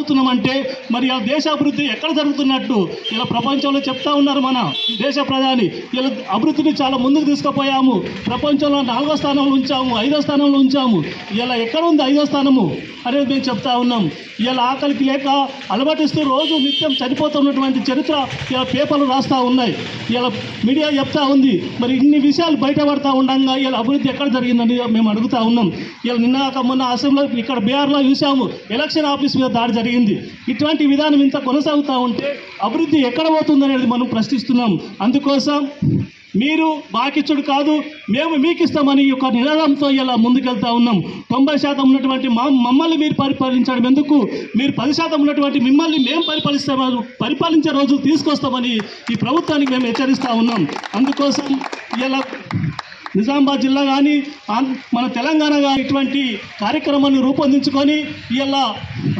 అవుతున్నామంటే మరి ఆ దేశ అభివృద్ధి ఎక్కడ జరుగుతున్నట్టు ఇలా ప్రపంచంలో చెప్తా ఉన్నారు మన దేశ ప్రధాని ఇలా అభివృద్ధిని చాలా ముందుకు తీసుకుపోయాము. ప్రపంచంలో నాలుగో స్థానంలో ఉంచాము ఐదో స్థానంలో ఉంచాము. ఇలా ఎక్కడ ఉంది ఐదో స్థానము అనేది మేము చెప్తా ఉన్నాం. ఇలా ఆకలికి లేక అలవాటిస్తూ రోజు నిత్యం చనిపోతున్నటువంటి చరిత్ర ఇలా పేపర్లు రాస్తూ ఉన్నాయి. ఇలా మీడియా చెప్తా ఉంది. మరి ఇన్ని విషయాలు బయటపడతా ఉండగా ఇలా అభివృద్ధి ఎక్కడ జరిగిందని మేము అడుగుతా ఉన్నాం. ఇలా నిన్న మొన్న అసెంబ్లీ ఇక్కడ బీహార్లో చూసాము ఎలక్షన్ ఆఫీస్ మీద దాడి జరిగింది. ఇటువంటి విధానం ఇంత కొనసాగుతూ ఉంటే అభివృద్ధి ఎక్కడ పోతుంది అనేది మనం ప్రశ్నిస్తున్నాం. అందుకోసం మీరు బాకిచ్చుడు కాదు మేము మీకు ఇస్తామని ఒక యొక్క నినాదంతో ఇలా ముందుకెళ్తా ఉన్నాం. తొంభై శాతం ఉన్నటువంటి మా మమ్మల్ని మీరు పరిపాలించడం ఎందుకు? మీరు పది శాతం ఉన్నటువంటి మిమ్మల్ని మేము పరిపాలిస్తామని పరిపాలించే రోజు తీసుకొస్తామని ఈ ప్రభుత్వానికి మేము హెచ్చరిస్తూ ఉన్నాం. అందుకోసం ఇలా నిజామాబాద్ జిల్లా కానీ మన తెలంగాణ కానీ ఇటువంటి కార్యక్రమాన్ని రూపొందించుకొని ఇలా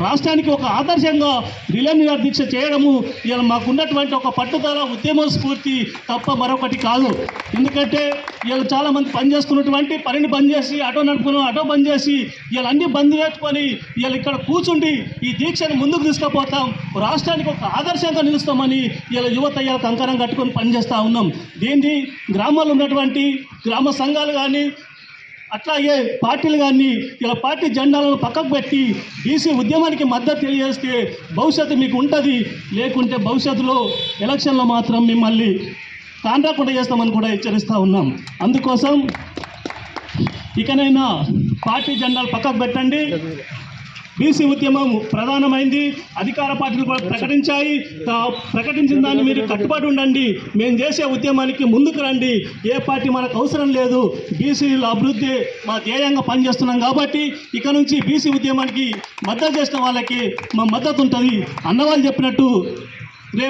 రాష్ట్రానికి ఒక ఆదర్శంగా రిలే దీక్ష చేయడము ఇలా మాకున్నటువంటి ఒక పట్టుదల ఉద్యమ స్ఫూర్తి తప్ప మరొకటి కాదు. ఎందుకంటే ఇలా చాలామంది పని చేసుకున్నటువంటి పనిని బంద్ చేసి ఆటో నడుపుకుని ఆటో బంద్ చేసి ఇలా అన్ని బంద్ చేసుకొని ఇలా ఇక్కడ కూర్చుండి ఈ దీక్షను ముందుకు తీసుకుపోతాం. రాష్ట్రానికి ఒక ఆదర్శంగా నిలుస్తామని ఇలా యువత ఇలా కంకణం కట్టుకొని పనిచేస్తూ ఉన్నాం. దీన్ని గ్రామాల్లో ఉన్నటువంటి గ్రామ సంఘాలు కానీ అట్లాగే పార్టీలు కానీ ఇలా పార్టీ జెండాలను పక్కకు పెట్టి బీసీ ఉద్యమానికి మద్దతు తెలియజేస్తే భవిష్యత్తు మీకు ఉంటుంది. లేకుంటే భవిష్యత్తులో ఎలక్షన్లో మాత్రం మిమ్మల్ని కాంట్రాకుండా చేస్తామని కూడా హెచ్చరిస్తూ ఉన్నాం. అందుకోసం ఇకనైనా పార్టీ జెండాలు పక్కకు పెట్టండి. బీసీ ఉద్యమం ప్రధానమైంది. అధికార పార్టీలు కూడా ప్రకటించాయి. ప్రకటించిన దాన్ని మీరు కట్టుబడి ఉండండి. మేము చేసే ఉద్యమానికి ముందుకు రండి. ఏ పార్టీ మనకు అవసరం లేదు. బీసీల అభివృద్ధి మా ధ్యేయంగా పనిచేస్తున్నాం కాబట్టి ఇక నుంచి బీసీ ఉద్యమానికి మద్దతు చేసిన వాళ్ళకి మా మద్దతు ఉంటుంది. అన్నవాళ్ళు చెప్పినట్టు రేపు